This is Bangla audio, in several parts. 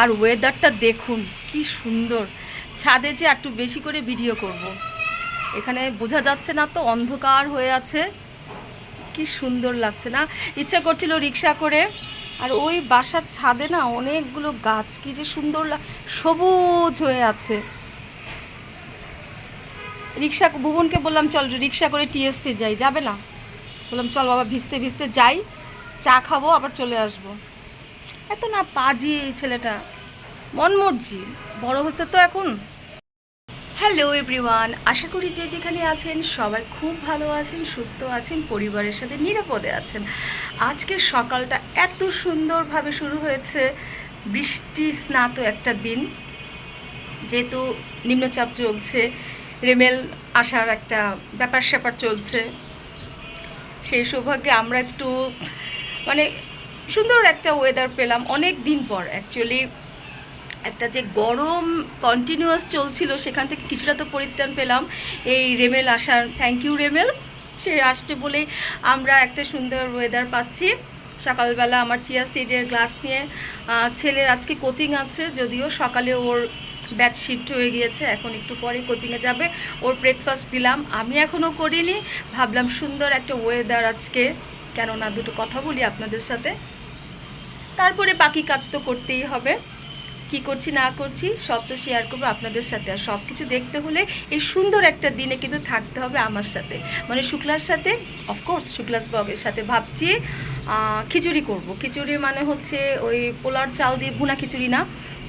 আর ওয়েদারটা দেখুন, কি সুন্দর। ছাদে যে একটু বেশি করে ভিডিও করব। এখানে বোঝা যাচ্ছে না তো, অন্ধকার হয়ে আছে। কি সুন্দর লাগছে না? ইচ্ছা করছিল রিক্সা করে। আর ওই বাসার ছাদে না অনেকগুলো গাছ, কি যে সুন্দর সবুজ হয়ে আছে। রিক্সা, ভুবনকে বললাম, চল রিক্সা করে টিএসসি যাই। যাবে না? বললাম, চল বাবা, ভিজতে ভিজতে যাই। চা খাব, আবার চলে আসব। এত না পাজি এই ছেলেটা। মন মর্জি, বড় হচ্ছে তো এখন। হ্যালো এভরিওয়ান আশা করি যে যেখানে আছেন সবাই খুব ভালো আছেন, সুস্থ আছেন, পরিবারের সাথে নিরাপদে আছেন। আজকের সকালটা এত সুন্দরভাবে শুরু হয়েছে। বৃষ্টি স্নাত একটা দিন। যেহেতু নিম্নচাপ চলছে, রেমেল আসার একটা ব্যাপার স্যাপার চলছে। সেই সৌভাগ্যে আমরা একটু মানে সুন্দর একটা ওয়েদার পেলাম অনেক দিন পর। অ্যাকচুয়ালি একটা যে গরম কন্টিনিউয়াস চলছিল, সেখান থেকে কিছুটা তো পরিত্রাণ পেলাম। এই রেমেল আসার থ্যাংক ইউ রেমেল, সে আসছে বলেই আমরা একটা সুন্দর ওয়েদার পাচ্ছি। সকালবেলা আমার চিয়া সিডের গ্লাস নিয়ে ছেলের আজকে কোচিং আছে, যদিও সকালে ওর ব্যাচ শিফট হয়ে গিয়েছে, এখন একটু পরে কোচিংয়ে যাবে। ওর ব্রেকফাস্ট দিলাম, আমি এখনও করিনি। ভাবলাম সুন্দর একটা ওয়েদার আজকে। কেননা দুটো কথা বলি আপনাদের সাথে। তারপরে বাকি কাজ তো করতেই হবে। কি করছি, না করছি, সব তো শেয়ার করব আপনাদের সাথে। আর সব কিছু দেখতে হলে এই সুন্দর একটা দিনে কিন্তু থাকতে হবে আমার সাথে। মানে শুক্লার সাথে অফকোর্স শুক্লাস বাবের সাথে ভাবছি খিচুড়ি করব। খিচুড়ি মানে হচ্ছে ওই পোলার চাল দিয়ে ভুনা খিচুড়ি না,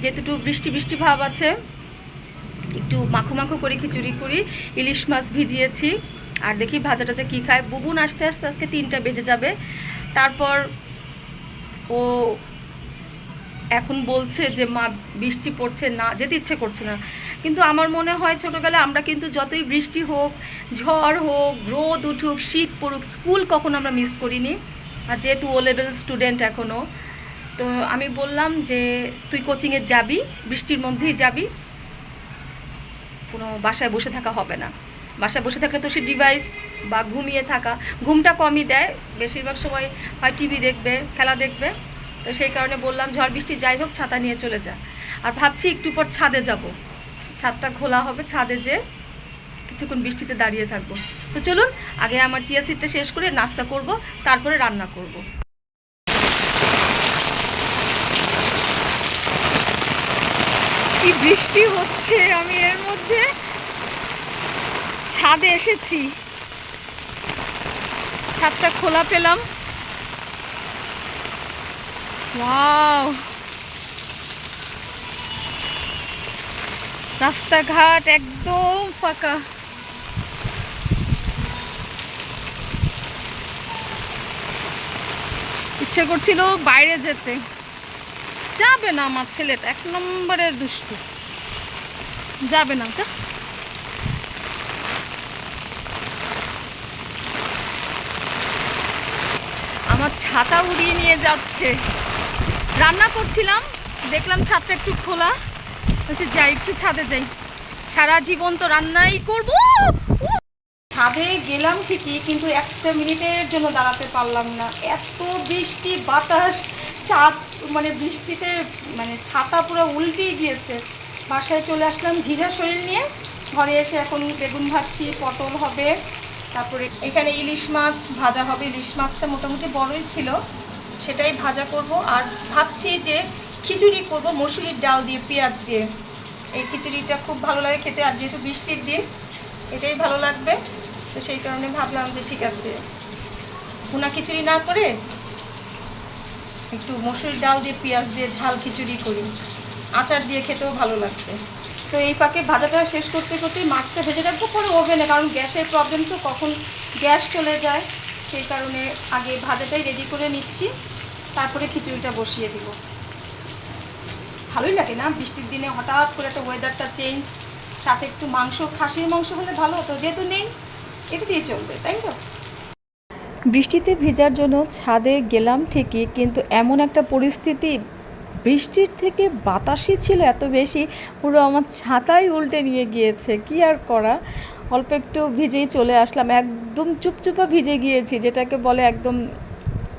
যেহেতু বৃষ্টি বৃষ্টি ভাব আছে, একটু মাখো মাখো করে খিচুড়ি করি, ইলিশ মাছ ভিজিয়েছি। আর দেখি ভাজা টাজা কী খায়। বুবুন আসতে আসতে আজকে তিনটা বেজে যাবে। তারপর ও এখন বলছে যে, মা, বৃষ্টি পড়ছে না, যেতে ইচ্ছে করছে না। কিন্তু আমার মনে হয় ছোটোবেলায় আমরা কিন্তু যতই বৃষ্টি হোক, ঝড় হোক, রোদ উঠুক, শীত পড়ুক, স্কুল কখনো আমরা মিস করিনি। আর যেহেতু ও লেভেল স্টুডেন্ট এখনও তো আমি বললাম যে, তুই কোচিংয়ে যাবি, বৃষ্টির মধ্যেই যাবি, কোনো বাসায় বসে থাকা হবে না। বাসায় বসে থাকলে তো সে ডিভাইস বা ঘুমিয়ে থাকা। ঘুমটা কমই দেয়। বেশিরভাগ সময় হয় টিভি দেখবে, খেলা দেখবে। তো সেই কারণে বললাম, ঝড় বৃষ্টি যাই হোক, ছাতা নিয়ে চলে যা। আর ভাবছি একটু পর ছাদে যাব। ছাদটা খোলা হবে, ছাদে যে কিছুক্ষণ বৃষ্টিতে দাঁড়িয়ে থাকব। তো চলুন, আগে আমার চিয়া সিটটা শেষ করে নাস্তা করব, তারপরে রান্না করব। কি বৃষ্টি হচ্ছে আমি এর মধ্যে। ছাদে এসেছি। ছাদটা খোলা পেলাম। ওয়াও। রাস্তাঘাট একদম ফাঁকা। ইচ্ছে করছিল বাইরে যেতে। যাবে না আমার ছেলেটা, এক নম্বরের দুষ্টু। যাবে না, যা। আমার ছাতা উড়িয়ে নিয়ে যাচ্ছে। রান্না করছিলাম, দেখলাম ছাদটা একটু খোলা। বলছি, যাই, একটু ছাদে যাই। সারা জীবন তো রান্নাই করব। ছাদে গেলাম ঠিকই, কিন্তু একটা মিনিটের জন্য দাঁড়াতে পারলাম না। এত বৃষ্টি, বাতাস, ছাদ মানে বৃষ্টিতে মানে ছাতা পুরো উল্টেই গিয়েছে। বাসায় চলে আসলাম ভিজা শরীর নিয়ে। ঘরে এসে এখন বেগুন ভাজছি, পটল হবে। তারপরে এখানে ইলিশ মাছ ভাজা হবে। ইলিশ মাছটা মোটামুটি বড়ই ছিল। সেটাই ভাজা করব। আর ভাবছি যে খিচুড়ি করব, মসুরির ডাল দিয়ে, পেঁয়াজ দিয়ে। এই খিচুড়িটা খুব ভালো লাগে খেতে। আর যেহেতু বৃষ্টির দিন, এটাই ভালো লাগবে। তো সেই কারণে ভাবলাম যে ঠিক আছে, ভুনা খিচুড়ি না করে একটু মসুরির ডাল দিয়ে, পেঁয়াজ দিয়ে ঝাল খিচুড়ি করি। আচার দিয়ে খেতেও ভালো লাগবে। তো এই পাকে ভাজাটা শেষ করতে করতে মাছটা ভেজে রাখব, পরে ওভেনে, কারণ গ্যাসের প্রবলেম তো কখন গ্যাস চলে যায়, সেই কারণে আগে ভাজাটাই রেডি করে নিচ্ছি, তারপরে খিচুড়িটা বসিয়ে দিব। ভালোই লাগে না? বৃষ্টির দিনে হঠাৎ করে একটা ওয়েদারটা চেঞ্জ সাথে একটু মাংস, খাসির মাংস হলে ভালো হতো, যেহেতু নেই, এটা দিয়ে চলবে, তাই তো? বৃষ্টিতে ভেজার জন্য ছাদে গেলাম ঠিকই, কিন্তু এমন একটা পরিস্থিতি বৃষ্টির থেকে বাতাসই ছিল এত বেশি, পুরো আমার ছাতাই উল্টে নিয়ে গিয়েছে, কি আর করা? অল্প একটু ভিজেই চলে আসলাম, একদম চুপচুপা ভিজে গিয়েছি, যেটাকে বলে একদম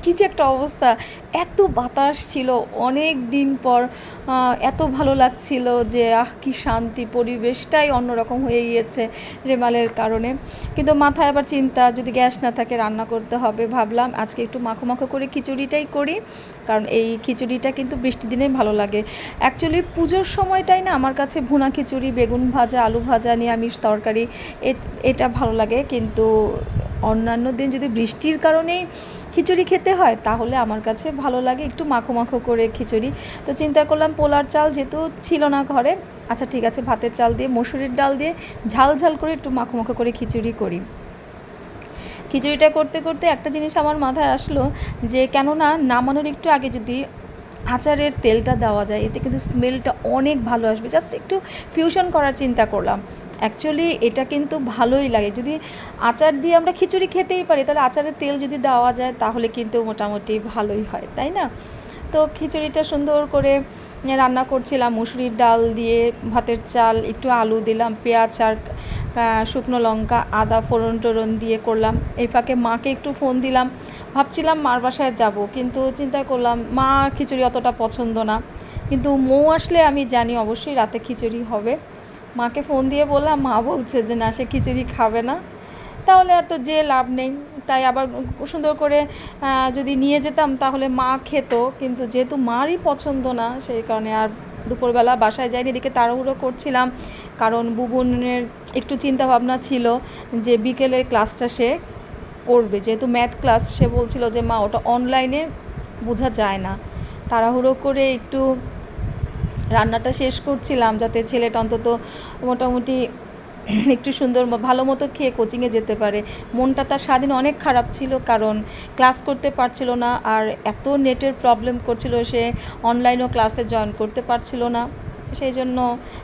কী যে একটা অবস্থা। এত বাতাস ছিল অনেক দিন পর এত ভালো লাগছিল যে, আহ, কি শান্তি, পরিবেশটাই অন্যরকম হয়ে গিয়েছে রেমালের কারণে। কিন্তু মাথায় আবার চিন্তা, যদি গ্যাস না থাকে রান্না করতে হবে ভাবলাম। আজকে একটু মাখো মাখো করে খিচুড়িটাই করি, কারণ এই খিচুড়িটা কিন্তু বৃষ্টির দিনেই ভালো লাগে। অ্যাকচুয়ালি পুজোর সময়টাই না আমার কাছে ভুনা খিচুড়ি, বেগুন ভাজা, আলু ভাজা, নিরামিষ তরকারি এটা ভালো লাগে। কিন্তু অন্যান্য দিন যদি বৃষ্টির কারণেই খিচুড়ি খেতে হয়, তাহলে আমার কাছে ভালো লাগে একটু মাখো মাখো করে খিচুড়ি। তো চিন্তা করলাম পোলার চাল যেহেতু ছিল না ঘরে আচ্ছা ঠিক আছে, ভাতের চাল দিয়ে, মসুরির ডাল দিয়ে ঝাল ঝাল করে একটু মাখো মাখো করে খিচুড়ি করি। খিচুড়িটা করতে করতে একটা জিনিস আমার মাথায় আসলো যে, কেননা নামানোর একটু আগে যদি আচারের তেলটা দেওয়া যায়, এতে কিন্তু স্মেলটা অনেক ভালো আসবে। জাস্ট একটু ফিউশন করার চিন্তা করলাম। অ্যাকচুয়ালি এটা কিন্তু ভালোই লাগে। যদি আচার দিয়ে আমরা খিচুড়ি খেতেই পারি, তাহলে আচারের তেল যদি দেওয়া যায়, তাহলে কিন্তু মোটামুটি ভালোই হয়, তাই না? তো খিচুড়িটা সুন্দর করে রান্না করছিলাম, মুসুরির ডাল দিয়ে ভাতের চাল, একটু আলু দিলাম, পেঁয়াজ আর শুকনো লঙ্কা, আদা ফোড়ন টোড়ন দিয়ে করলাম। এই ফাঁকে মাকে একটু ফোন দিলাম, ভাবছিলাম মার বাসায় যাব, কিন্তু চিন্তা করলাম, মা খিচুড়ি অতটা পছন্দ না। কিন্তু মৌ আসলে আমি জানি অবশ্যই রাতে খিচুড়ি হবে। মাকে ফোন দিয়ে বললাম, মা বলছে যে না, সে খিচুড়ি খাবে না। তাহলে আর তো যে লাভ নেই। তাই আবার সুন্দর করে যদি নিয়ে যেতাম তাহলে মা খেত, কিন্তু যেহেতু মারই পছন্দ না, সেই কারণে আর দুপুরবেলা বাসায় যাইনি। এদিকে তাড়াহুড়ো করছিলাম, কারণ বুবনের একটু চিন্তা ভাবনা ছিল যে বিকেলের ক্লাসটা সে করবে। যেহেতু ম্যাথ ক্লাস, সে বলছিল যে, মা, ওটা অনলাইনে বোঝা যায় না। তাড়াহুড়ো করে একটু রান্নাটা শেষ করছিলাম যাতে ছেলেটা অন্তত মোটামুটি একটু সুন্দর ভালো মতো খেয়ে কোচিংয়ে যেতে পারে। মনটা তার সারাদিন অনেক খারাপ ছিল কারণ ক্লাস করতে পারছিল না আর এত নেটের প্রবলেম করছিল সে অনলাইনেও ক্লাসে জয়েন করতে পারছিল না। সেই জন্য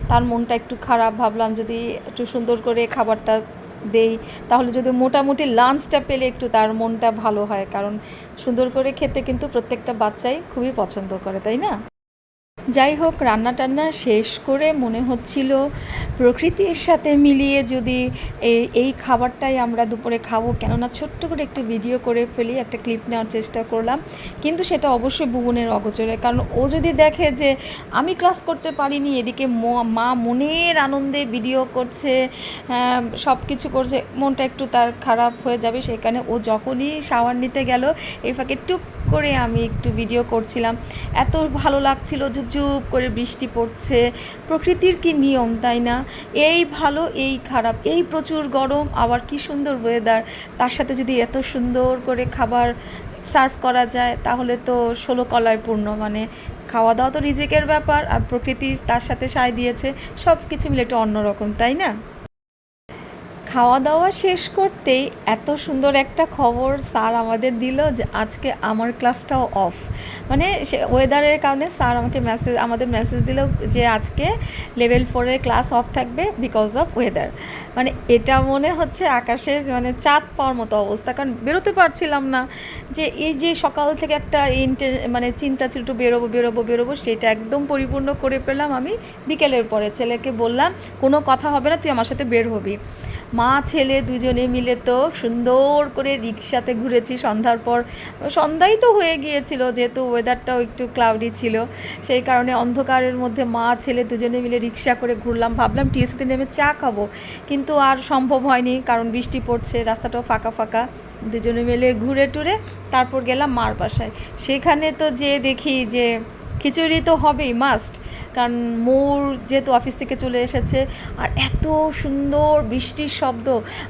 তার মনটা একটু খারাপ। ভাবলাম যদি একটু সুন্দর করে খাবারটা দেই, তাহলে যদি মোটামুটি লাঞ্চটা পেলে একটু তার মনটা ভালো হয়। কারণ সুন্দর করে খেতে কিন্তু প্রত্যেকটা বাচ্চাই খুবই পছন্দ করে, তাই না? যাই হোক রান্না টান্না শেষ করে মনে হচ্ছিল প্রকৃতির সাথে মিলিয়ে যদি এই খাবারটাই আমরা দুপুরে খাব। কেননা ছোট্ট করে একটু ভিডিও করে ফেলি, একটা ক্লিপ নেওয়ার চেষ্টা করলাম। কিন্তু সেটা অবশ্যই বুবনের অগোচরে। কারণ ও যদি দেখে যে আমি ক্লাস করতে পারিনি, এদিকে ম- মনের আনন্দে ভিডিও করছে সব কিছু করছে, মনটা একটু তার খারাপ হয়ে যাবে। সেখানে ও যখনই শাওয়ার নিতে গেল, এই ফাঁকে টুক করে আমি একটু ভিডিও করছিলাম। এত ভালো লাগছিল, ঝুপঝুপ করে বৃষ্টি পড়ছে। প্রকৃতির কি নিয়ম, তাই না? এই ভালো, এই খারাপ, এই প্রচুর গরম, আবার কি সুন্দর ওয়েদার তার সাথে যদি এত সুন্দর করে খাবার সার্ভ করা যায়, তাহলে তো ষোলো কলায় পূর্ণ। মানে খাওয়া দাওয়া তো রিজিকের ব্যাপার, আর প্রকৃতি তার সাথে সায় দিয়েছে। সব কিছু মিলে একটু অন্যরকম, তাই না? খাওয়া দাওয়া শেষ করতেই এত সুন্দর একটা খবর স্যার আমাদের দিল যে আজকে আমার ক্লাসটাও অফ। মানে সে ওয়েদারের কারণে স্যার আমাকে মেসেজ আমাদের মেসেজ দিল যে আজকে লেভেল ফোরের ক্লাস অফ থাকবে বিকজ অফ ওয়েদার মানে এটা মনে হচ্ছে আকাশে মানে চাঁদ পাওয়ার মতো অবস্থা, কারণ বেরোতে পারছিলাম না। যে এই যে সকাল থেকে একটা ইন্টে মানে চিন্তা ছিল একটু বেরোবো বেরোবো বেরোবো, সেটা একদম পরিপূর্ণ করে পেলাম আমি। বিকেলের পরে ছেলেকে বললাম, কোনো কথা হবে না, তুই আমার সাথে বের হবি। মা, ছেলে দুজনে মিলে তো সুন্দর করে রিক্সাতে ঘুরেছি। সন্ধ্যার পর, সন্ধ্যাই তো হয়ে গিয়েছিল, যেহেতু ওয়েদারটাও একটু ক্লাউডি ছিল। সেই কারণে অন্ধকারের মধ্যে মা, ছেলে দুজনে মিলে রিক্সা করে ঘুরলাম। ভাবলাম টিএসিতে নেমে চা খাব, কিন্তু আর সম্ভব হয়নি, কারণ বৃষ্টি পড়ছে, রাস্তাটাও ফাঁকা ফাঁকা। দুজনে মিলে ঘুরে টুরে তারপর গেলাম মার বাসায়। সেখানে তো যে দেখি যে খিচুড়ি তো হবেই মাস্ট কারণ মোর যেহেতু অফিস থেকে চলে এসেছে, আর এত সুন্দর বৃষ্টির শব্দ।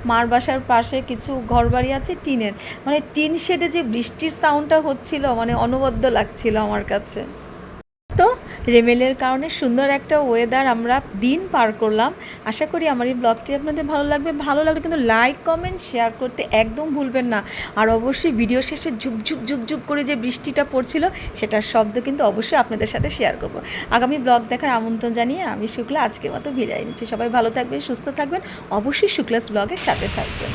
মার বাসার পাশে কিছু ঘরবাড়ি আছে টিনের। মানে টিন শেডে যে বৃষ্টির সাউন্ডটা হচ্ছিল মানে অনবদ্য লাগছিল আমার কাছে। রেমেলের কারণে সুন্দর একটা ওয়েদার আমরা দিন পার করলাম। আশা করি আমার এই ব্লগটি আপনাদের ভালো লাগবে। ভালো লাগলে কিন্তু লাইক কমেন্ট শেয়ার করতে একদম ভুলবেন না। আর অবশ্যই ভিডিও শেষে ঝুপঝুপ ঝুপঝুপ করে যে বৃষ্টিটা পড়ছিল, সেটার শব্দ কিন্তু অবশ্যই আপনাদের সাথে শেয়ার করব। আগামী ব্লগ দেখার আমন্ত্রণ জানিয়ে আমি শুক্লা আজকের মতো বিদায় নিচ্ছি। সবাই ভালো থাকবেন, সুস্থ থাকবেন। অবশ্যই শুক্লাস ব্লগের সাথে থাকবেন।